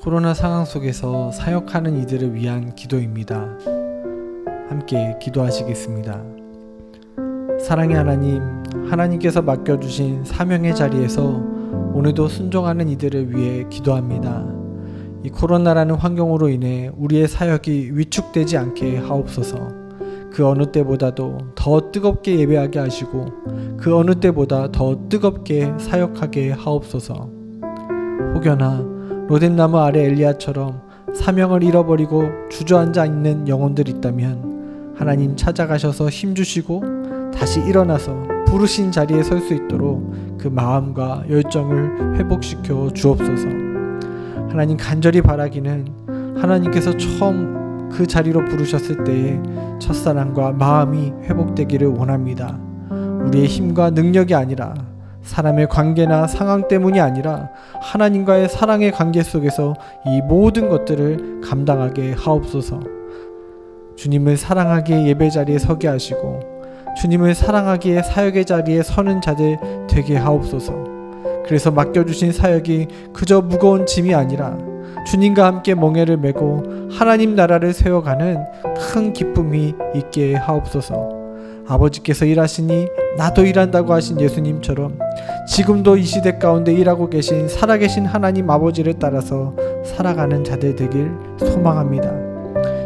코로나 상황 속에서 사역하는 이들을 위한 기도입니다. 함께 기도하시겠습니다. 사랑의 하나님, 하나님께서 맡겨주신 사명의 자리에서 오늘도 순종하는 이들을 위해 기도합니다. 이 코로나라는 환경으로 인해 우리의 사역이 위축되지 않게 하옵소서. 그 어느 때보다도 더 뜨겁게 예배하게 하시고 그 어느 때보다 더 뜨겁게 사역하게 하옵소서. 혹여나 로뎀나무 아래 엘리야처럼 사명을 잃어버리고 주저앉아 있는 영혼들 있다면 하나님 찾아가셔서 힘 주시고 다시 일어나서 부르신 자리에 설 수 있도록 그 마음과 열정을 회복시켜 주옵소서. 하나님 간절히 바라기는 하나님께서 처음 그 자리로 부르셨을 때에 첫사랑과 마음이 회복되기를 원합니다. 우리의 힘과 능력이 아니라 사람의 관계나 상황 때문이 아니라 하나님과의 사랑의 관계 속에서 이 모든 것들을 감당하게 하옵소서. 주님을 사랑하기에 예배 자리에 서게 하시고 주님을 사랑하기에 사역의 자리에 서는 자들 되게 하옵소서. 그래서 맡겨주신 사역이 그저 무거운 짐이 아니라 주님과 함께 멍에를 메고 하나님 나라를 세워가는 큰 기쁨이 있게 하옵소서. 아버지께서 일하시니 나도 일한다고 하신 예수님처럼 지금도 이 시대 가운데 일하고 계신 살아계신 하나님 아버지를 따라서 살아가는 자들 되길 소망합니다.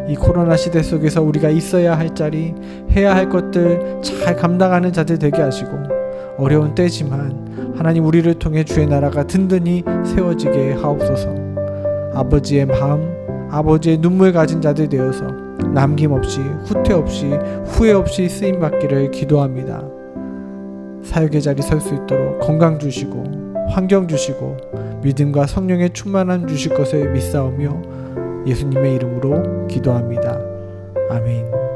이 코로나 시대 속에서 우리가 있어야 할 자리, 해야 할 것들 잘 감당하는 자들 되게 하시고 어려운 때지만 하나님 우리를 통해 주의 나라가 든든히 세워지게 하옵소서. 아버지의 마음, 아버지의 눈물 가진 자들 되어서 남김없이 후퇴 없이 후회 없이 쓰임 받기를 기도합니다. 사역의 자리 설 수 있도록 건강 주시고 환경 주시고 믿음과 성령의 충만함 주실 것을 믿사오며 예수님의 이름으로 기도합니다. 아멘.